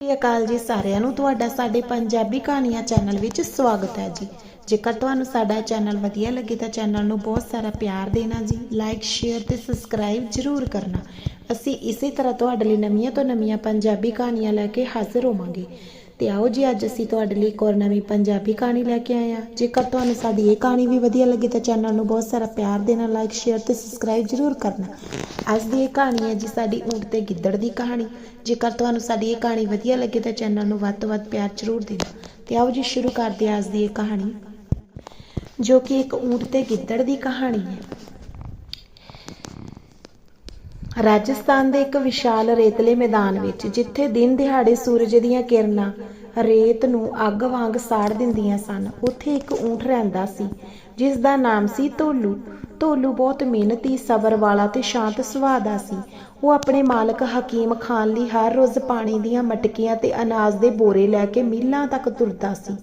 ਸਤਿ ਸ਼੍ਰੀ ਅਕਾਲ ਜੀ ਸਾਰਿਆਂ ਨੂੰ। ਤੁਹਾਡਾ ਸਾਡੇ ਪੰਜਾਬੀ ਕਹਾਣੀਆਂ ਚੈਨਲ ਵਿੱਚ ਸਵਾਗਤ ਹੈ ਜੀ। ਜੇਕਰ ਤੁਹਾਨੂੰ ਸਾਡਾ ਚੈਨਲ ਵਧੀਆ ਲੱਗੇ ਤਾਂ ਚੈਨਲ ਨੂੰ ਬਹੁਤ ਸਾਰਾ ਪਿਆਰ ਦੇਣਾ ਜੀ ਲਾਈਕ ਸ਼ੇਅਰ ਤੇ ਸਬਸਕ੍ਰਾਈਬ ਜ਼ਰੂਰ ਕਰਨਾ। ਅਸੀਂ ਇਸੇ ਤਰ੍ਹਾਂ ਤੁਹਾਡੇ ਲਈ ਨਵੀਆਂ ਤੋਂ ਨਵੀਆਂ ਪੰਜਾਬੀ ਕਹਾਣੀਆਂ ਲੈ ਕੇ ਹਾਜ਼ਰ ਹੋਵਾਂਗੇ। ਤੇ ਆਓ ਜੀ, ਅੱਜ ਅਸੀਂ ਤੁਹਾਡੇ ਲਈ ਇੱਕ ਹੋਰ ਨਵੀਂ ਪੰਜਾਬੀ ਕਹਾਣੀ ਲੈ ਕੇ ਆਏ ਹਾਂ। ਜੇਕਰ ਤੁਹਾਨੂੰ ਸਾਡੀ ਇਹ ਕਹਾਣੀ ਵੀ ਵਧੀਆ ਲੱਗੀ ਤਾਂ ਚੈਨਲ ਨੂੰ ਬਹੁਤ ਸਾਰਾ ਪਿਆਰ ਦੇਣਾ ਲਾਈਕ ਸ਼ੇਅਰ ਤੇ ਸਬਸਕ੍ਰਾਈਬ ਜ਼ਰੂਰ ਕਰਨਾ। ਅੱਜ ਦੀ ਇਹ ਕਹਾਣੀ ਹੈ ਜੀ ਸਾਡੀ ਊਂਟ ਤੇ ਗਿੱਦੜ ਦੀ ਕਹਾਣੀ। ਜੇਕਰ ਤੁਹਾਨੂੰ ਸਾਡੀ ਇਹ ਕਹਾਣੀ ਵਧੀਆ ਲੱਗੇ ਤਾਂ ਚੈਨਲ ਨੂੰ ਵੱਧ ਤੋਂ ਵੱਧ ਪਿਆਰ ਜ਼ਰੂਰ ਦੇਣਾ। ਤੇ ਆਓ ਜੀ, ਸ਼ੁਰੂ ਕਰਦੇ ਹਾਂ ਅੱਜ ਦੀ ਇਹ ਕਹਾਣੀ, ਜੋ ਕਿ ਇੱਕ ਊਂਟ ਤੇ ਗਿੱਦੜ ਦੀ ਕਹਾਣੀ ਹੈ। ਰਾਜਸਥਾਨ ਦੇ ਇੱਕ ਵਿਸ਼ਾਲ ਰੇਤਲੇ ਮੈਦਾਨ ਵਿੱਚ, ਜਿੱਥੇ ਦਿਨ ਦਿਹਾੜੇ ਸੂਰਜ ਦੀਆਂ ਕਿਰਨਾਂ ਰੇਤ ਨੂੰ ਅੱਗ ਵਾਂਗ ਸਾੜ ਦਿੰਦੀਆਂ ਸਨ। ਉੱਥੇ ਇੱਕ ਊਂਟ ਰਹਿੰਦਾ ਸੀ ਜਿਸ ਦਾ ਨਾਮ ਸੀ ਧੋਲੂ। ਧੋਲੂ ਬਹੁਤ ਮਿਹਨਤੀ, ਸਬਰ ਵਾਲਾ ਤੇ ਸ਼ਾਂਤ ਸੁਭਾਅ ਦਾ ਸੀ। ਉਹ ਆਪਣੇ ਮਾਲਕ ਹਕੀਮ ਖਾਨ ਲਈ ਹਰ ਰੋਜ਼ ਪਾਣੀ ਦੀਆਂ ਮਟਕੀਆਂ ਤੇ ਅਨਾਜ ਦੇ ਬੋਰੇ ਲੈ ਕੇ ਮੀਲਾਂ ਤੱਕ ਤੁਰਦਾ ਸੀ।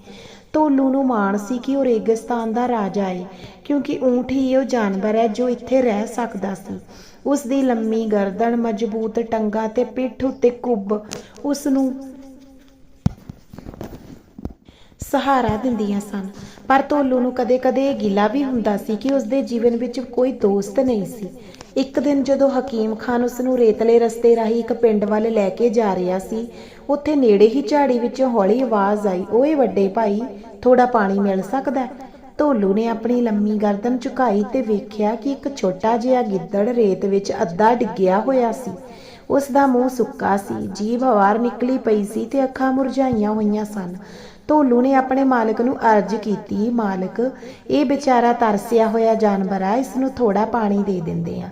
ਧੋਲੂ ਨੂੰ ਮਾਣ ਸੀ ਕਿ ਉਹ ਰੇਗਿਸਤਾਨ ਦਾ ਰਾਜਾ ਹੈ ਕਿਉਂਕਿ ਊਂਠ ਹੀ ਉਹ ਜਾਨਵਰ ਹੈ ਜੋ ਇੱਥੇ ਰਹਿ ਸਕਦਾ ਸੀ। ਉਸ ਦੀ ਲੰਮੀ ਗਰਦਨ, ਮਜ਼ਬੂਤ ਟੰਗਾ ਤੇ ਪਿੱਠ ਉੱਤੇ ਕੁੱਬ, ਉਸ ਨੂੰ ਸਹਾਰਾ ਦਿੰਦੀਆਂ ਸਨ। ਪਰ ਧੋਲੂ ਨੂੰ ਕਦੇ-ਕਦੇ ਇਹ ਗਿਲਾ ਵੀ ਹੁੰਦਾ ਸੀ ਕਿ ਉਸ ਦੇ ਜੀਵਨ ਵਿੱਚ ਕੋਈ ਦੋਸਤ ਨਹੀਂ ਸੀ। ਇੱਕ ਦਿਨ ਜਦੋਂ ਹਕੀਮ ਖਾਨ ਉਸ ਨੂੰ ਰੇਤਲੇ ਰਸਤੇ ਰਾਹੀਂ ਇੱਕ ਪਿੰਡ ਵੱਲ ਲੈ ਕੇ ਜਾ ਰਿਹਾ ਸੀ, ਉੱਥੇ ਨੇੜੇ ਹੀ ਝਾੜੀ ਵਿੱਚੋਂ ਹੌਲੀ ਆਵਾਜ਼ ਆਈ, ਓਏ ਵੱਡੇ ਭਾਈ ਥੋੜਾ ਪਾਣੀ ਮਿਲ ਸਕਦਾ ਹੈ?" ਧੋਲੂ ਨੇ ਆਪਣੀ ਲੰਮੀ ਗਰਦਨ ਝੁਕਾਈ ਤੇ ਵੇਖਿਆ ਕਿ ਇੱਕ ਛੋਟਾ ਜਿਹਾ ਗਿੱਦੜ ਰੇਤ ਵਿੱਚ ਅੱਧਾ ਡਿੱਗਿਆ ਹੋਇਆ ਸੀ। ਉਸ ਦਾ ਮੂੰਹ ਸੁੱਕਾ ਸੀ, ਜੀਭ ਹਵਾਰ ਨਿਕਲੀ ਪਈ ਸੀ ਤੇ ਅੱਖਾਂ ਮੁਰਝਾਈਆਂ ਹੋਈਆਂ ਸਨ। ਧੋਲੂ ਨੇ ਆਪਣੇ ਮਾਲਕ ਨੂੰ ਅਰਜ਼ ਕੀਤੀ, ਮਾਲਕ, ਇਹ ਵਿਚਾਰਾ ਤਰਸਿਆ ਹੋਇਆ ਜਾਨਵਰ ਆ, ਇਸ ਨੂੰ ਥੋੜਾ ਪਾਣੀ ਦੇ ਦਿੰਦੇ ਆ।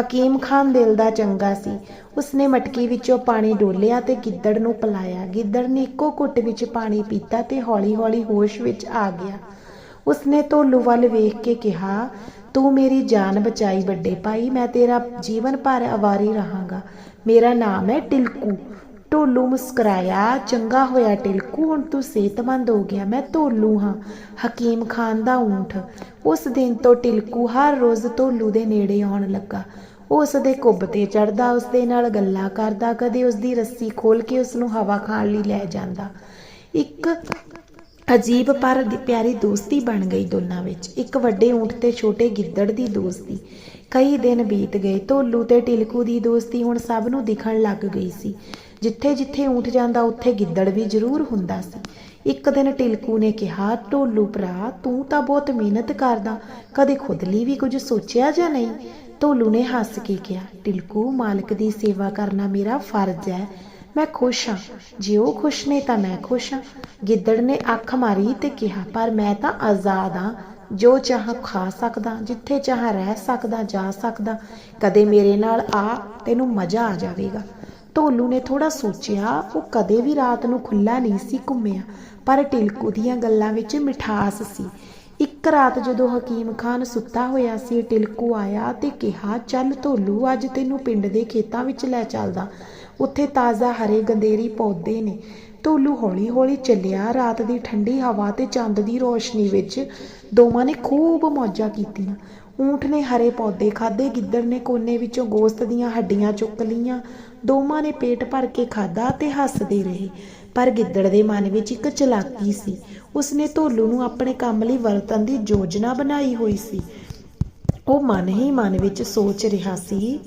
ਹਕੀਮ ਖਾਨ ਦਿਲ ਦਾ ਚੰਗਾ ਸੀ। ਉਸਨੇ ਮਟਕੀ ਵਿੱਚੋਂ ਪਾਣੀ ਡੋਲਿਆ ਤੇ ਗਿੱਦੜ ਨੂੰ ਪਿਲਾਇਆ। ਗਿੱਦੜ ਨੇ ਇੱਕੋ ਘੁੱਟ ਵਿੱਚ ਪਾਣੀ ਪੀਤਾ ਤੇ ਹੌਲੀ-ਹੌਲੀ ਹੋਸ਼ ਵਿੱਚ ਆ ਗਿਆ। ਉਸਨੇ ਧੋਲੂ ਵੱਲ ਵੇਖ ਕੇ ਕਿਹਾ, ਤੂੰ ਮੇਰੀ ਜਾਨ ਬਚਾਈ ਵੱਡੇ ਭਾਈ, ਮੈਂ ਤੇਰਾ ਜੀਵਨ ਭਰ ਆਵਾਰੀ ਰਹਾਂਗਾ। ਮੇਰਾ ਨਾਮ ਹੈ ਟਿਲਕੂ। ਢੋਲੂ ਮੁਸਕਰਾਇਆ, ਚੰਗਾ ਹੋਇਆ ਟਿਲਕੂ, ਹੁਣ ਤੂੰ ਸਿਹਤਮੰਦ ਹੋ ਗਿਆ, ਮੈਂ ਢੋਲੂ ਹਾਂ, ਹਕੀਮ ਖਾਨ ਦਾ ਊਂਠ। ਉਸ ਦਿਨ ਤੋਂ ਟਿਲਕੂ ਹਰ ਰੋਜ਼ ਢੋਲੂ ਦੇ ਨੇੜੇ ਆਉਣ ਲੱਗਾ। ਉਸ ਦੇ ਕੁੱਬ ਤੇ ਚੜਦਾ ਉਸ ਦੇ ਨਾਲ ਗੱਲਾਂ ਕਰਦਾ, ਕਦੇ ਉਸ ਦੀ ਰੱਸੀ ਖੋਲ ਕੇ ਉਸ ਨੂੰ ਹਵਾ ਖਾਣ ਲਈ ਲੈ ਜਾਂਦਾ। ਇੱਕ ਅਜੀਬ ਪਰ ਪਿਆਰੀ ਦੋਸਤੀ ਬਣ ਗਈ ਦੋਨਾਂ ਵਿੱਚ। ਇੱਕ ਵੱਡੇ ਊਂਠ ਤੇ ਛੋਟੇ ਗਿੱਦੜ ਦੀ ਦੋਸਤੀ। ਕਈ ਦਿਨ ਬੀਤ ਗਏ ਢੋਲੂ ਤੇ ਟਿਲਕੂ ਦੀ ਦੋਸਤੀ ਹੁਣ ਸਭ ਨੂੰ ਦਿਖਣ ਲੱਗ ਗਈ ਸੀ। ਜਿੱਥੇ ਜਿੱਥੇ ਊਠ ਜਾਂਦਾ, ਉੱਥੇ ਗਿੱਦੜ ਵੀ ਜ਼ਰੂਰ ਹੁੰਦਾ ਸੀ। ਇੱਕ ਦਿਨ ਟਿਲਕੂ ਨੇ ਕਿਹਾ, ਢੋਲੂ ਭਰਾ, ਤੂੰ ਤਾਂ ਬਹੁਤ ਮਿਹਨਤ ਕਰਦਾ, ਕਦੇ ਖੁਦ ਲਈ ਵੀ ਕੁਝ ਸੋਚਿਆ ਜਾਂ ਨਹੀਂ? ਢੋਲੂ ਨੇ ਹੱਸ ਕੇ ਕਿਹਾ, ਟਿਲਕੂ, ਮਾਲਕ ਦੀ ਸੇਵਾ ਕਰਨਾ ਮੇਰਾ ਫਰਜ਼ ਹੈ। ਮੈਂ ਖੁਸ਼ ਹਾਂ। ਜੇ ਉਹ ਖੁਸ਼ ਨੇ ਤਾਂ ਮੈਂ ਖੁਸ਼ ਹਾਂ। ਗਿੱਦੜ ਨੇ ਅੱਖ ਮਾਰੀ ਤੇ ਕਿਹਾ, ਪਰ ਮੈਂ ਤਾਂ ਆਜ਼ਾਦ ਹਾਂ। ਜੋ ਚਾਹਾਂ ਖਾ ਸਕਦਾ, ਜਿੱਥੇ ਚਾਹਾਂ ਰਹਿ ਸਕਦਾ, ਜਾ ਸਕਦਾ। ਕਦੇ ਮੇਰੇ ਨਾਲ ਆ, ਤੈਨੂੰ ਮਜ਼ਾ ਆ ਜਾਵੇਗਾ। ਢੋਲੂ ਨੇ ਥੋੜਾ ਸੋਚਿਆ, ਉਹ ਕਦੇ ਵੀ ਰਾਤ ਨੂੰ ਖੁੱਲਾ ਨਹੀਂ ਸੀ ਘੁੰਮਿਆ, ਪਰ ਟਿਲਕੂ ਦੀਆਂ ਗੱਲਾਂ ਵਿੱਚ ਮਿਠਾਸ ਸੀ। ਇੱਕ ਰਾਤ ਜਦੋਂ ਹਕੀਮ ਖਾਨ ਸੁੱਤਾ ਹੋਇਆ ਸੀ ਟਿਲਕੂ ਆਇਆ ਤੇ ਕਿਹਾ, ਚੱਲ ਢੋਲੂ ਅੱਜ ਤੈਨੂੰ ਪਿੰਡ ਦੇ ਖੇਤਾਂ ਵਿੱਚ ਲੈ ਚੱਲਦਾ। ਉੱਥੇ ਤਾਜ਼ਾ ਹਰੇ ਗੰਦੇਰੀ ਪੌਦੇ ਨੇ। ਢੋਲੂ ਹੌਲੀ-ਹੌਲੀ ਚੱਲਿਆ, ਰਾਤ ਦੀ ਠੰਡੀ ਹਵਾ ਤੇ ਚੰਦ ਦੀ ਰੋਸ਼ਨੀ ਵਿੱਚ ਦੋਵਾਂ ਨੇ ਖੂਬ ਮੌਜਾਂ ਕੀਤੀਆਂ। ਊਂਠ ਨੇ ਹਰੇ ਪੌਦੇ ਖਾਦੇ ਗਿੱਦੜ ਨੇ ਕੋਨੇ ਵਿੱਚੋਂ ਗੋਸ਼ਤ ਦੀਆਂ ਹੱਡੀਆਂ ਚੁੱਕ ਲਈਆਂ। ਦੋਵਾਂ ਨੇ ਪੇਟ ਭਰ ਕੇ ਖਾਦਾ ਤੇ ਹੱਸਦੇ ਰਹੇ। ਪਰ ਗਿੱਦੜ ਦੇ ਮਨ ਵਿੱਚ ਇੱਕ ਚਲਾਕੀ ਸੀ। ਉਸਨੇ ਢੋਲੂ ਨੂੰ ਆਪਣੇ ਕੰਮ ਲਈ ਵਰਤਣ ਦੀ ਯੋਜਨਾ ਬਣਾਈ ਹੋਈ ਸੀ। ਉਹ ਮਨ ਹੀ ਮਨ ਵਿੱਚ ਸੋਚ ਰਿਹਾ ਸੀ।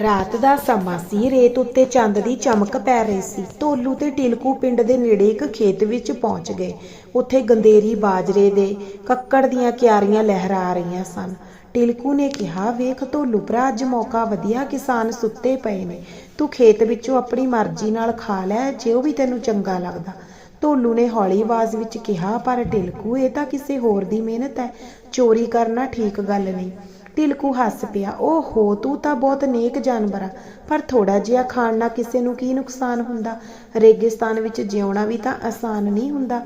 ਰਾਤ ਦਾ ਸਮਾਂ ਸੀ। ਰੇਤ ਉੱਤੇ ਚੰਦ ਦੀ ਚਮਕ ਪੈ ਰਹੀ ਸੀ। ਢੋਲੂ ਤੇ ਟਿਲਕੂ ਪਿੰਡ ਦੇ ਨੇੜੇ ਇੱਕ ਖੇਤ ਵਿੱਚ ਪਹੁੰਚ ਗਏ। ਉੱਥੇ ਗੰਦੇਰੀ ਬਾਜਰੇ ਦੇ ਕੱਕੜ ਦੀਆਂ ਕਿਆਰੀਆਂ ਲਹਿਰਾ ਰਹੀਆਂ ਸਨ। ਟਿਲਕੂ ਨੇ ਕਿਹਾ, ਵੇਖ ਢੋਲੂ ਭਰਾ, ਅੱਜ ਮੌਕਾ ਵਧੀਆ ਕਿਸਾਨ ਸੁੱਤੇ ਪਏ ਨੇ। ਤੂੰ ਖੇਤ ਵਿੱਚੋਂ ਆਪਣੀ ਮਰਜ਼ੀ ਨਾਲ ਖਾ ਲੈ, ਜੇ ਉਹ ਵੀ ਤੈਨੂੰ ਚੰਗਾ ਲੱਗਦਾ। ਢੋਲੂ ਨੇ ਹੌਲੀ ਆਵਾਜ਼ ਵਿੱਚ ਕਿਹਾ, ਪਰ ਟਿਲਕੂ, ਇਹ ਤਾਂ ਕਿਸੇ ਹੋਰ ਦੀ ਮਿਹਨਤ ਹੈ ਚੋਰੀ ਕਰਨਾ ਠੀਕ ਗੱਲ ਨਹੀਂ। ਟਿਲਕੂ ਹੱਸ ਪਿਆ ਉਹ ਹੋ ਤੂੰ ਤਾਂ ਬਹੁਤ ਨੇਕ ਜਾਨਵਰ ਆ। ਪਰ ਥੋੜਾ ਜਿਹਾ ਖਾਣ ਨਾਲ ਕਿਸੇ ਨੂੰ ਕੀ ਨੁਕਸਾਨ ਹੁੰਦਾ? ਰੇਗਿਸਤਾਨ ਵਿੱਚ ਜਿਉਣਾ ਵੀ ਤਾਂ ਆਸਾਨ ਨਹੀਂ ਹੁੰਦਾ।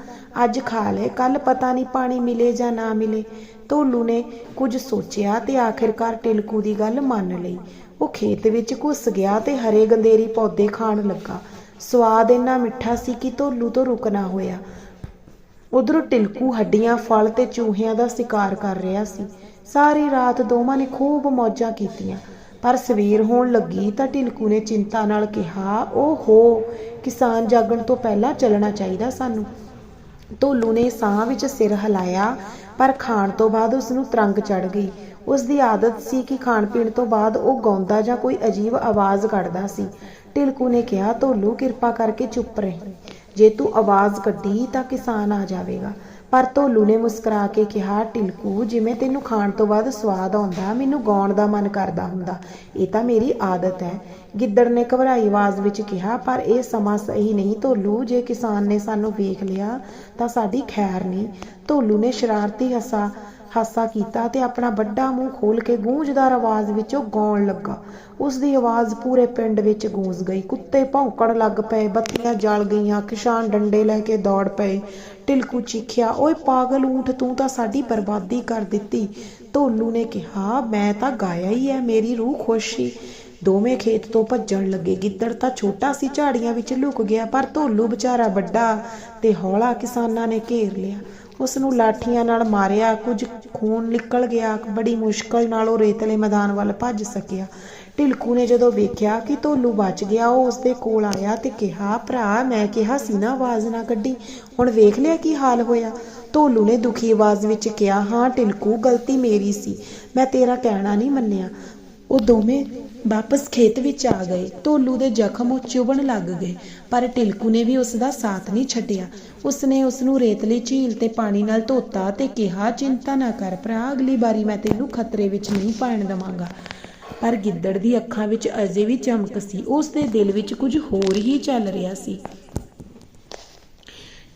ਅੱਜ ਖਾ ਲੈ ਕੱਲ ਪਤਾ ਨਹੀਂ ਪਾਣੀ ਮਿਲੇ ਜਾਂ ਨਾ ਮਿਲੇ। ਧੋਲੂ ਨੇ ਕੁਝ ਸੋਚਿਆ ਤੇ ਆਖਿਰਕਾਰ ਟਿਲਕੂ ਦੀ ਗੱਲ ਮੰਨ ਲਈ। ਉਹ ਖੇਤ ਵਿੱਚ ਘੁੱਸ ਗਿਆ ਤੇ ਹਰੇ ਗੰਦੇਰੀ ਪੌਦੇ ਖਾਣ ਲੱਗਾ। ਸਵਾਦ ਇੰਨਾ ਮਿੱਠਾ ਸੀ ਕਿ ਢੋਲੂ ਤੋਂ ਰੁਕਣਾ ਹੋਇਆ। ਉਧਰੋਂ ਟਿਲਕੂ ਹੱਡੀਆਂ, ਫਲ ਤੇ ਚੂਹਿਆਂ ਦਾ ਸ਼ਿਕਾਰ ਕਰ ਰਿਹਾ ਸੀ। ਸਾਰੀ ਰਾਤ ਦੋਵਾਂ ਨੇ ਖੂਬ ਮੌਜਾਂ ਕੀਤੀਆਂ। ਪਰ ਸਵੇਰ ਹੋਣ ਲੱਗੀ ਤਾਂ ਢਿਲਕੂ ਨੇ ਚਿੰਤਾ ਨਾਲ ਕਿਹਾ ਉਹ ਹੋ ਕਿਸਾਨ ਜਾਗਣ ਤੋਂ ਪਹਿਲਾਂ ਚੱਲਣਾ ਚਾਹੀਦਾ ਸਾਨੂੰ। ਢੋਲੂ ਨੇ ਸਾਹ ਵਿੱਚ ਸਿਰ ਹਿਲਾਇਆ ਪਰ ਖਾਣ ਤੋਂ ਬਾਅਦ ਉਸ ਨੂੰ ਤਰੰਗ ਚੜ ਗਈ। ਉਸ ਦੀ ਆਦਤ ਸੀ ਕਿ ਖਾਣ ਪੀਣ ਤੋਂ ਬਾਅਦ ਉਹ ਗਾਉਂਦਾ ਜਾਂ ਕੋਈ ਅਜੀਬ ਆਵਾਜ਼ ਕੱਢਦਾ ਸੀ। ਢਿਲਕੂ ਨੇ ਕਿਹਾ ਢੋਲੂ ਕਿਰਪਾ ਕਰਕੇ ਚੁੱਪ ਰਹੀ। ਜੇ ਤੂੰ ਆਵਾਜ਼ ਕੱਢੀ ਤਾਂ ਕਿਸਾਨ ਆ ਜਾਵੇਗਾ। ਪਰ ਢੋਲੂ ਨੇ ਮੁਸਕਰਾ ਕੇ ਕਿਹਾ ਢਿਲਕੂ ਜਿਵੇਂ ਤੈਨੂੰ ਖਾਣ ਤੋਂ ਬਾਅਦ ਸਵਾਦ ਆਉਂਦਾ, ਮੈਨੂੰ ਗਾਉਣ ਦਾ ਮਨ ਕਰਦਾ ਹੁੰਦਾ। ਇਹ ਤਾਂ ਮੇਰੀ ਆਦਤ ਹੈ। ਗਿੱਦੜ ਨੇ ਘਬਰਾਈ ਆਵਾਜ਼ ਵਿੱਚ ਕਿਹਾ, ਪਰ ਇਹ ਸਮਾਂ ਸਹੀ ਨਹੀਂ ਢੋਲੂ ਜੇ ਕਿਸਾਨ ਨੇ ਸਾਨੂੰ ਵੇਖ ਲਿਆ, ਤਾਂ ਸਾਡੀ ਖੈਰ ਨਹੀਂ। ਢੋਲੂ ਨੇ ਸ਼ਰਾਰਤੀ ਹੱਸਾ, ਹਾਸਾ ਕੀਤਾ ਤੇ ਆਪਣਾ ਵੱਡਾ ਮੂੰਹ ਖੋਲ ਕੇ ਗੂੰਜਦਾਰ ਆਵਾਜ਼ ਵਿੱਚੋਂ ਗਾਉਣ ਲੱਗਾ। ਉਸ ਦੀ ਆਵਾਜ਼ ਪੂਰੇ ਪਿੰਡ ਵਿੱਚ ਗੂੰਜ ਗਈ। ਕੁੱਤੇ ਭੌਂਕਣ ਲੱਗ ਪਏ, ਬੱਤੀਆਂ ਜਲ ਗਈਆਂ, ਕਿਸਾਨ ਡੰਡੇ ਲੈ ਕੇ ਦੌੜ ਪਏ। ਟਿਲਕੂ ਚੀਖਿਆ, ਓਏ ਪਾਗਲ ਊਠ, ਤੂੰ ਤਾਂ ਸਾਡੀ ਬਰਬਾਦੀ ਕਰ ਦਿੱਤੀ। ਢੋਲੂ ਨੇ ਕਿਹਾ, ਮੈਂ ਤਾਂ ਗਾਇਆ ਹੀ ਹੈ ਮੇਰੀ ਰੂਹ ਖੁਸ਼ ਸੀ। ਦੋਵੇਂ ਖੇਤ ਤੋਂ ਭੱਜਣ ਲੱਗੇ। ਗਿੱਦੜ ਤਾਂ ਛੋਟਾ ਸੀ, ਝਾੜੀਆਂ ਵਿੱਚ ਲੁਕ ਗਿਆ, ਪਰ ਢੋਲੂ ਵਿਚਾਰਾ ਵੱਡਾ ਤੇ ਹੌਲਾ ਕਿਸਾਨਾਂ ਨੇ ਘੇਰ ਲਿਆ। ਉਸ ਨੂੰ ਲਾਠੀਆਂ ਨਾਲ ਮਾਰਿਆ, ਕੁਝ ਖੂਨ ਨਿਕਲ ਗਿਆ, ਬੜੀ ਮੁਸ਼ਕਲ ਨਾਲ ਉਹ ਰੇਤਲੇ ਮੈਦਾਨ ਵੱਲ ਭੱਜ ਸਕਿਆ। ਢਿਲਕੂ ਨੇ ਜਦੋਂ ਵੇਖਿਆ ਕਿ ਢੋਲੂ ਬਚ ਗਿਆ, ਉਹ ਉਸ ਦੇ ਕੋਲ ਆਇਆ ਤੇ ਕਿਹਾ, ਭਰਾ, ਮੈਂ ਕਿਹਾ ਸੀ ਨਾ, ਆਵਾਜ਼ ਨਾ ਕੱਢੀ। ਹੁਣ ਵੇਖ ਲਿਆ ਕੀ ਹਾਲ ਹੋਇਆ? ਢੋਲੂ ਨੇ ਦੁਖੀ ਆਵਾਜ਼ ਵਿੱਚ ਕਿਹਾ, ਹਾਂ ਢਿਲਕੂ ਗਲਤੀ ਮੇਰੀ ਸੀ। ਮੈਂ ਤੇਰਾ ਕਹਿਣਾ ਨਹੀਂ ਮੰਨਿਆ। ਉਹ ਦੋਵੇਂ ਵਾਪਸ ਖੇਤ ਵਿੱਚ ਆ ਗਏ। ਢੋਲੂ ਦੇ ਜ਼ਖਮ ਉਹ ਚੁਭਣ ਲੱਗ ਗਏ, ਪਰ ਟਿਲਕੂ ਨੇ ਵੀ ਉਸ ਦਾ ਸਾਥ ਨਹੀਂ ਛੱਡਿਆ। ਉਸਨੇ ਉਸ ਨੂੰ ਰੇਤਲੀ ਝੀਲ ਤੇ ਪਾਣੀ ਨਾਲ ਧੋਤਾ ਤੇ ਕਿਹਾ, ਚਿੰਤਾ ਨਾ ਕਰ ਭਰਾ, ਅਗਲੀ ਵਾਰੀ ਮੈਂ ਤੈਨੂੰ ਖਤਰੇ ਵਿੱਚ ਨਹੀਂ ਪਾਣ ਦਵਾਂਗਾ। ਪਰ ਗਿੱਦੜ ਦੀ ਅੱਖਾਂ ਵਿੱਚ ਅਜੇ ਵੀ ਚਮਕ ਸੀ। ਉਸ ਦੇ ਦਿਲ ਵਿੱਚ ਕੁਝ ਹੋਰ ਹੀ ਚੱਲ ਰਿਹਾ ਸੀ।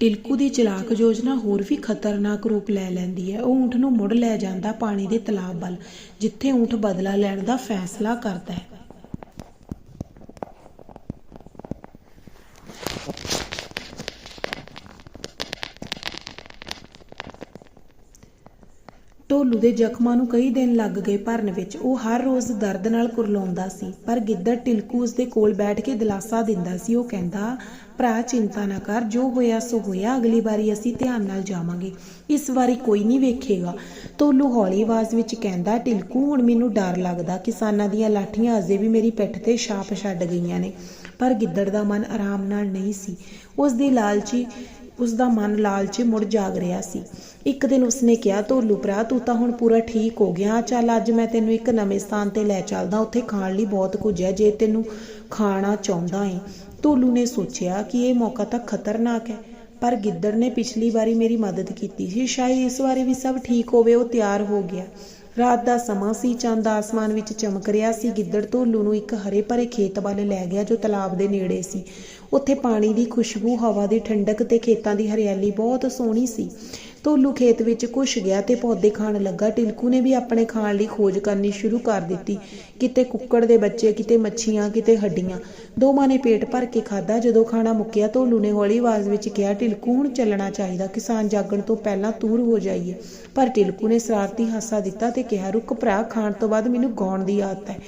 ਟਿਲਕੂ ਦੀ ਚਲਾਕ ਯੋਜਨਾ ਹੋਰ ਵੀ ਖਤਰਨਾਕ ਰੂਪ ਲੈ ਲੈਂਦੀ ਹੈ। ਉਹ ਊਂਠ ਨੂੰ ਮੁੜ ਲੈ ਜਾਂਦਾ ਪਾਣੀ ਦੇ ਤਲਾਬ ਵੱਲ, ਜਿੱਥੇ ਊਂਠ ਬਦਲਾ ਲੈਣ ਦਾ ਫੈਸਲਾ ਕਰਦਾ ਹੈ। ਢੋਲੂ ਦੇ ਜ਼ਖਮਾਂ ਨੂੰ ਕਈ ਦਿਨ ਲੱਗ ਗਏ ਭਰਨ ਵਿੱਚ। ਉਹ ਹਰ ਰੋਜ਼ ਦਰਦ ਨਾਲ ਕੁਰਲਾਉਂਦਾ ਸੀ, ਪਰ ਗਿੱਦੜ ਟਿਲਕੂ ਉਸ ਦੇ ਕੋਲ ਬੈਠ ਕੇ ਦਿਲਾਸਾ ਦਿੰਦਾ ਸੀ। ਉਹ ਕਹਿੰਦਾ, ਭਰਾ, ਚਿੰਤਾ ਨਾ ਕਰ, ਜੋ ਹੋਇਆ ਸੋ ਹੋਇਆ, ਅਗਲੀ ਵਾਰੀ ਅਸੀਂ ਧਿਆਨ ਨਾਲ ਜਾਵਾਂਗੇ। ਇਸ ਵਾਰੀ ਕੋਈ ਨਹੀਂ ਵੇਖੇਗਾ। ਢੋਲੂ ਹੌਲੀ ਆਵਾਜ਼ ਵਿੱਚ ਕਹਿੰਦਾ ਟਿਲਕੂ ਹੁਣ ਮੈਨੂੰ ਡਰ ਲੱਗਦਾ, ਕਿਸਾਨਾਂ ਦੀਆਂ ਲਾਠੀਆਂ ਅਜੇ ਵੀ ਮੇਰੀ ਪਿੱਠ ਤੇ ਛਾਪ ਛੱਡ ਗਈਆਂ ਨੇ। ਪਰ ਗਿੱਦੜ ਦਾ ਮਨ ਆਰਾਮ ਨਾਲ ਨਹੀਂ ਸੀ। ਉਸ ਦੀ ਲਾਲਚੀ ਉਸ ਦਾ ਮਨ ਲਾਲਚੀ ਮੁੜ ਜਾਗ ਰਿਹਾ ਸੀ। ਇੱਕ ਦਿਨ ਉਸਨੇ ਕਿਹਾ ਢੋਲੂ ਭਰਾ, ਤੂੰ ਤਾਂ ਹੁਣ ਪੂਰਾ ਠੀਕ ਹੋ ਗਿਆ। ਚੱਲ ਅੱਜ ਮੈਂ ਤੈਨੂੰ ਇੱਕ ਨਵੇਂ ਸਥਾਨ ਤੇ ਲੈ ਚੱਲਦਾ। ਉੱਥੇ ਖਾਣ ਲਈ ਬਹੁਤ ਕੁਝ ਹੈ, ਜੇ ਤੈਨੂੰ ਖਾਣਾ ਚਾਹੁੰਦਾ ਏ। ਢੋਲੂ ਨੇ ਸੋਚਿਆ ਕਿ ਇਹ ਮੌਕਾ ਤਾਂ ਖਤਰਨਾਕ ਹੈ, ਪਰ ਗਿੱਦੜ ਨੇ ਪਿਛਲੀ ਵਾਰੀ ਮੇਰੀ ਮਦਦ ਕੀਤੀ ਸੀ। ਸ਼ਾਇਦ ਇਸ ਵਾਰੀ ਵੀ ਸਭ ਠੀਕ ਹੋਵੇ, ਉਹ ਤਿਆਰ ਹੋ ਗਿਆ। ਰਾਤ ਦਾ ਸਮਾਂ ਸੀ, ਚੰਦ ਆਸਮਾਨ ਵਿੱਚ ਚਮਕ ਰਿਹਾ ਸੀ। ਗਿੱਦੜ ਢੋਲੂ ਨੂੰ ਇੱਕ ਹਰੇ ਭਰੇ ਖੇਤ ਵੱਲ ਲੈ ਗਿਆ, ਜੋ ਤਲਾਬ ਦੇ ਨੇੜੇ ਸੀ। ਉੱਥੇ ਪਾਣੀ ਦੀ ਖੁਸ਼ਬੂ, ਹਵਾ ਦੀ ਠੰਡਕ ਤੇ ਖੇਤਾਂ ਦੀ ਹਰਿਆਲੀ ਬਹੁਤ ਸੋਹਣੀ ਸੀ। ਢੋਲੂ ਖੇਤ ਵਿੱਚ ਘੁਸ ਗਿਆ ਤੇ ਪੌਦੇ ਖਾਣ ਲੱਗਾ। ਟਿਲਕੂ ਨੇ ਵੀ ਆਪਣੇ ਖਾਣ ਲਈ ਖੋਜ ਕਰਨੀ ਸ਼ੁਰੂ ਕਰ ਦਿੱਤੀ। ਕਿਤੇ ਕੁੱਕੜ ਦੇ ਬੱਚੇ, ਕਿਤੇ ਮੱਛੀਆਂ, ਕਿਤੇ ਹੱਡੀਆਂ। ਦੋਵਾਂ ਨੇ ਪੇਟ ਭਰ ਕੇ ਖਾਦਾ ਜਦੋਂ ਖਾਣਾ ਮੁੱਕਿਆ ਢੋਲੂ ਨੇ ਹੌਲੀ ਆਵਾਜ਼ ਵਿੱਚ ਕਿਹਾ, ਟਿਲਕੂ, ਹੁਣ ਚੱਲਣਾ ਚਾਹੀਦਾ। ਕਿਸਾਨ ਜਾਗਣ ਤੋਂ ਪਹਿਲਾਂ ਤੂਰ ਹੋ ਜਾਈਏ। ਪਰ ਟਿਲਕੂ ਨੇ ਸਰਾਰਤੀ ਹਾਸਾ ਦਿੱਤਾ ਤੇ ਕਿਹਾ, ਰੁਕ ਭਰਾ, ਖਾਣ ਤੋਂ ਬਾਅਦ ਮੈਨੂੰ ਗਾਉਣ ਦੀ ਆਦਤ ਹੈ।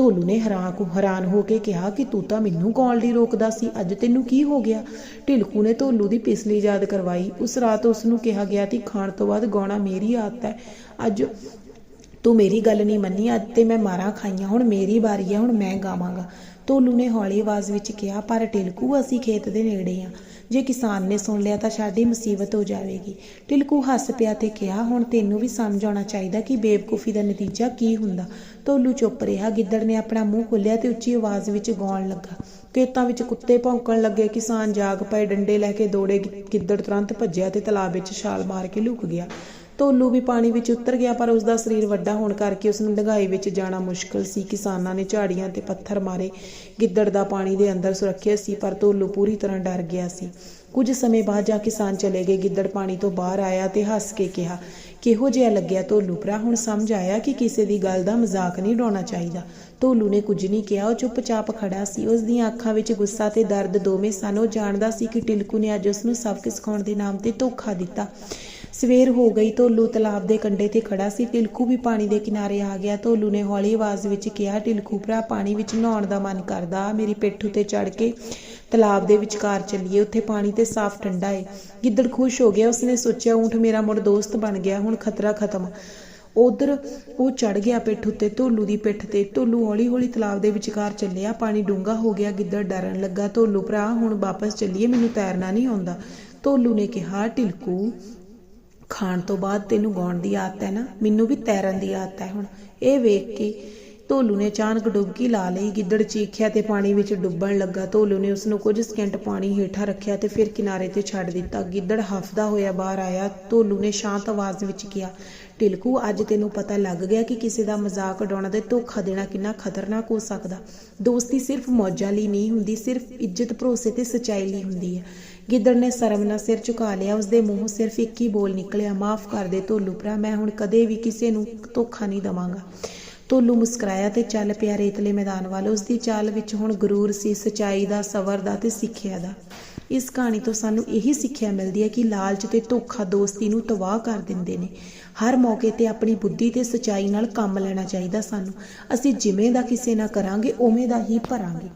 ਢੋਲੂ ਨੇ ਹੈਰਾਨ ਹੈਰਾਨ ਹੋ ਕੇ ਕਿਹਾ ਕਿ ਤੂੰ ਤਾਂ ਮੈਨੂੰ ਕੌਣ ਲਈ ਰੋਕਦਾ ਸੀ, ਅੱਜ ਤੈਨੂੰ ਕੀ ਹੋ ਗਿਆ? ਢਿਲਕੂ ਨੇ ਢੋਲੂ ਦੀ ਪਿਛਲੀ ਯਾਦ ਕਰਵਾਈ। ਉਸ ਰਾਤ ਉਸ ਨੂੰ ਕਿਹਾ ਗਿਆ ਕਿ ਖਾਣ ਤੋਂ ਬਾਅਦ ਗਾਉਣਾ ਮੇਰੀ ਆਦਤ ਹੈ। ਅੱਜ ਤੂੰ ਮੇਰੀ ਗੱਲ ਨਹੀਂ ਮੰਨੀ, ਅੱਜ ਤੇ ਮੈਂ ਮਾਰਾਂ ਖਾਈਆਂ, ਹੁਣ ਮੇਰੀ ਵਾਰੀ ਹੈ, ਹੁਣ ਮੈਂ ਗਾਵਾਂਗਾ। ਢੋਲੂ ਨੇ ਹੌਲੀ ਆਵਾਜ਼ ਵਿੱਚ ਕਿਹਾ, ਪਰ ਟਿਲਕੂ ਅਸੀਂ ਖੇਤ ਦੇ ਨੇੜੇ ਆ। ਜੇ ਕਿਸਾਨ ਨੇ ਸੁਣ ਲਿਆ ਤਾਂ ਸਾਡੀ ਮੁਸੀਬਤ ਹੋ ਜਾਵੇਗੀ। ਟਿਲਕੂ ਹੱਸ ਪਿਆ ਤੇ ਕਿਹਾ, ਹੁਣ ਤੈਨੂੰ ਵੀ ਸਮਝ ਆਉਣਾ ਚਾਹੀਦਾ ਕਿ ਬੇਵਕੂਫੀ ਦਾ ਨਤੀਜਾ ਕੀ ਹੁੰਦਾ। ਢੋਲੂ ਚੁੱਪ ਰਿਹਾ। ਗਿੱਦੜ ਨੇ ਆਪਣਾ ਮੂੰਹ ਖੋਲ੍ਹਿਆ ਤੇ ਉੱਚੀ ਆਵਾਜ਼ ਵਿੱਚ ਗਾਉਣ ਲੱਗਾ। ਖੇਤਾਂ ਵਿੱਚ ਕੁੱਤੇ ਭੌਂਕਣ ਲੱਗੇ। ਕਿਸਾਨ ਜਾਗ ਪਏ। ਡੰਡੇ ਲੈ ਕੇ ਦੌੜੇ ਗਿ- ਗਿੱਦੜ ਤੁਰੰਤ ਭੱਜਿਆ ਤੇ ਤਲਾਬ ਵਿੱਚ ਛਾਲ ਮਾਰ ਕੇ ਲੁਕ ਗਿਆ। ਧੋਲੂ ਵੀ ਪਾਣੀ ਵਿੱਚ ਉਤਰ ਗਿਆ, ਪਰ ਉਸ ਦਾ ਸਰੀਰ ਵੱਡਾ ਹੋਣ ਕਰਕੇ ਉਸ ਨੂੰ ਡੰਗਾਈ ਵਿੱਚ ਜਾਣਾ ਮੁਸ਼ਕਲ ਸੀ। ਕਿਸਾਨਾਂ ਨੇ ਝਾੜੀਆਂ ਤੇ ਪੱਥਰ ਮਾਰੇ। ਗਿੱਦੜ ਦਾ ਪਾਣੀ ਦੇ ਅੰਦਰ ਸੁਰੱਖਿਅਤ ਸੀ, ਪਰ ਧੋਲੂ ਪੂਰੀ ਤਰ੍ਹਾਂ ਡਰ ਗਿਆ ਸੀ। ਕੁਝ ਸਮੇਂ ਬਾਅਦ ਜਾ ਕਿਸਾਨ ਚਲੇ ਗਏ। ਗਿੱਦੜ ਪਾਣੀ ਤੋਂ ਬਾਹਰ ਆਇਆ ਤੇ ਹੱਸ ਕੇ ਕਿਹਾ, ਕਿਹੋ ਜਿਹਾ ਲੱਗਿਆ ਢੋਲੂ ਭਰਾ? ਹੁਣ ਸਮਝ ਆਇਆ ਕਿ ਕਿਸੇ ਦੀ ਗੱਲ ਦਾ ਮਜ਼ਾਕ ਨਹੀਂ ਡਾਉਣਾ ਚਾਹੀਦਾ ਢੋਲੂ ਨੇ ਕੁਝ ਨਹੀਂ ਕਿਹਾ। ਉਹ ਚੁੱਪਚਾਪ ਖੜਾ ਸੀ। ਉਸ ਦੀਆਂ ਅੱਖਾਂ ਵਿੱਚ ਗੁੱਸਾ ਤੇ ਦਰਦ ਦੋਵੇਂ ਸਨ। ਉਹ ਜਾਣਦਾ ਸੀ ਕਿ ਟਿਲਕੂ ਨੇ ਅੱਜ ਉਸ ਨੂੰ ਸਬਕ ਸਿਖਾਉਣ ਦੇ ਨਾਮ ਤੇ ਧੋਖਾ ਦਿੱਤਾ। ਸਵੇਰ ਹੋ ਗਈ, ਢੋਲੂ ਤਲਾਬ ਦੇ ਕੰਢੇ ਤੇ ਖੜਾ ਸੀ। ਟਿਲਕੂ ਵੀ ਪਾਣੀ ਦੇ ਕਿਨਾਰੇ ਆ ਗਿਆ। ਢੋਲੂ ਨੇ ਹੌਲੀ ਆਵਾਜ਼ ਵਿੱਚ ਕਿਹਾ ਟਿਲਕੂ ਭਰਾ, ਪਾਣੀ ਵਿੱਚ ਨਹਾਉਣ ਦਾ ਮਨ ਕਰਦਾ। ਮੇਰੀ ਪਿੱਠ ਉੱਤੇ ਚੜ ਕੇ ਤਲਾਬ ਦੇ ਵਿਚਕਾਰ ਚੱਲੀਏ। ਉੱਥੇ ਪਾਣੀ ਤੇ ਸਾਫ਼ ਠੰਡਾ ਏ। ਗਿੱਦੜ ਖੁਸ਼ ਹੋ ਗਿਆ। ਉਸਨੇ ਸੋਚਿਆ, ਊਂਠ ਮੇਰਾ ਮੁੜ ਦੋਸਤ ਬਣ ਗਿਆ। ਹੁਣ ਖਤਰਾ ਖਤਮ। ਉਧਰ ਉਹ ਚੜ ਗਿਆ ਪਿੱਠ ਉੱਤੇ, ਢੋਲੂ ਦੀ ਪਿੱਠ ਤੇ। ਢੋਲੂ ਹੌਲੀ ਹੌਲੀ ਤਲਾਬ ਦੇ ਵਿਚਕਾਰ ਚੱਲਿਆ। ਪਾਣੀ ਡੂੰਘਾ ਹੋ ਗਿਆ। ਗਿੱਦੜ ਡਰਨ ਲੱਗਾ। ਢੋਲੂ, ਭਰਾ, ਹੁਣ ਵਾਪਸ ਚੱਲੀਏ। ਮੈਨੂੰ ਤੈਰਨਾ ਨਹੀਂ ਆਉਂਦਾ। ਢੋਲੂ ਨੇ ਕਿਹਾ, ਢਿਲਕੂ ਖਾਣ ਤੋਂ ਬਾਅਦ ਤੈਨੂੰ ਗਾਉਣ ਦੀ ਆਦਤ ਹੈ ਨਾ, ਮੈਨੂੰ ਵੀ ਤੈਰਨ ਦੀ ਆਦਤ ਹੈ ਹੁਣ। ਇਹ ਵੇਖ ਕੇ ਢੋਲੂ ਨੇ ਅਚਾਨਕ ਡੁਬਕੀ ਲਾ ਲਈ, ਗਿੱਦੜ ਚੀਖਿਆ ਤੇ ਪਾਣੀ ਵਿੱਚ ਡੁੱਬਣ ਲੱਗਾ। ਢੋਲੂ ਨੇ ਉਸ ਨੂੰ ਕੁਝ ਸਕਿੰਟ ਪਾਣੀ ਹੇਠਾਂ ਰੱਖਿਆ ਤੇ ਫਿਰ ਕਿਨਾਰੇ ਤੇ ਛੱਡ ਦਿੱਤਾ। ਗਿੱਦੜ ਹਫਦਾ ਹੋਇਆ ਬਾਹਰ ਆਇਆ। ਢੋਲੂ ਨੇ ਸ਼ਾਂਤ ਆਵਾਜ਼ ਵਿੱਚ ਕਿਹਾ ਢਿਲਕੂ ਅੱਜ ਤੈਨੂੰ ਪਤਾ ਲੱਗ ਗਿਆ ਕਿ ਕਿਸੇ ਦਾ ਮਜ਼ਾਕ ਉਡਾਉਣਾ ਤੇ ਧੋਖਾ ਦੇਣਾ ਕਿੰਨਾ ਖਤਰਨਾਕ ਹੋ ਸਕਦਾ। ਦੋਸਤੀ ਸਿਰਫ ਮੌਜਾਂ ਲਈ ਨਹੀਂ ਹੁੰਦੀ, ਸਿਰਫ ਇੱਜ਼ਤ, ਭਰੋਸੇ ਤੇ ਸੱਚਾਈ ਲਈ ਹੁੰਦੀ ਹੈ। ਗਿੱਦੜ ਨੇ ਸ਼ਰਮ ਨਾਲ ਸਿਰ ਝੁਕਾ ਲਿਆ, ਉਸਦੇ ਮੂੰਹੋਂ ਸਿਰਫ ਇੱਕ ਹੀ ਬੋਲ ਨਿਕਲਿਆ, ਮਾਫ ਕਰ ਦੇ ਢੋਲੂ ਭਰਾ, ਮੈਂ ਹੁਣ ਕਦੇ ਵੀ ਕਿਸੇ ਨੂੰ ਧੋਖਾ ਨਹੀਂ ਦਵਾਂਗਾ। ਢੋਲੂ ਮੁਸਕਰਾਇਆ ਤੇ ਚੱਲ ਪਿਆ ਰੇਤਲੇ ਮੈਦਾਨ ਵੱਲ। ਉਸਦੀ ਚਾਲ ਵਿੱਚ ਹੁਣ ਗਰੂਰ ਸੀ, ਸਚਾਈ ਦਾ, ਸਬਰ ਦਾ ਤੇ ਸਿੱਖਿਆ ਦਾ। ਇਸ ਕਹਾਣੀ ਤੋਂ ਸਾਨੂੰ ਇਹੀ ਸਿੱਖਿਆ ਮਿਲਦੀ ਹੈ ਕਿ ਲਾਲਚ ਤੇ ਧੋਖਾ ਦੋਸਤੀ ਨੂੰ ਤਬਾਹ ਕਰ ਦਿੰਦੇ ਨੇ। ਹਰ ਮੌਕੇ ਤੇ ਆਪਣੀ ਬੁੱਧੀ ਤੇ ਸਚਾਈ ਨਾਲ ਕੰਮ ਲੈਣਾ ਚਾਹੀਦਾ ਸਾਨੂੰ। ਅਸੀਂ ਜਿਵੇਂ ਦਾ ਕਿਸੇ ਨਾਲ ਕਰਾਂਗੇ, ਉਵੇਂ ਦਾ ਹੀ ਭਰਾਂਗੇ।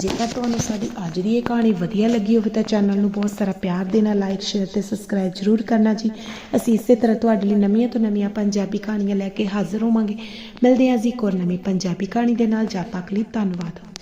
ਜੇਕਰ ਤੁਹਾਨੂੰ ਸਾਡੀ ਅੱਜ ਦੀ ਇਹ ਕਹਾਣੀ ਵਧੀਆ ਲੱਗੀ ਹੋਵੇ ਤਾਂ ਚੈਨਲ ਨੂੰ ਬਹੁਤ ਸਾਰਾ ਪਿਆਰ ਦੇਣਾ ਲਾਈਕ ਸ਼ੇਅਰ ਤੇ ਸਬਸਕ੍ਰਾਈਬ ਜ਼ਰੂਰ ਕਰਨਾ ਜੀ। ਅਸੀਂ ਇਸੇ ਤਰ੍ਹਾਂ ਤੁਹਾਡੇ ਲਈ ਨਵੀਆਂ ਤੋਂ ਨਵੀਆਂ ਪੰਜਾਬੀ ਕਹਾਣੀਆਂ ਲੈ ਕੇ ਹਾਜ਼ਰ ਹੋਵਾਂਗੇ। ਮਿਲਦੇ ਹਾਂ ਜੀ ਇੱਕ ਹੋਰ ਨਵੀਂ ਪੰਜਾਬੀ ਕਹਾਣੀ ਦੇ ਨਾਲ। ਜਦ ਤੱਕ ਲਈ ਧੰਨਵਾਦ।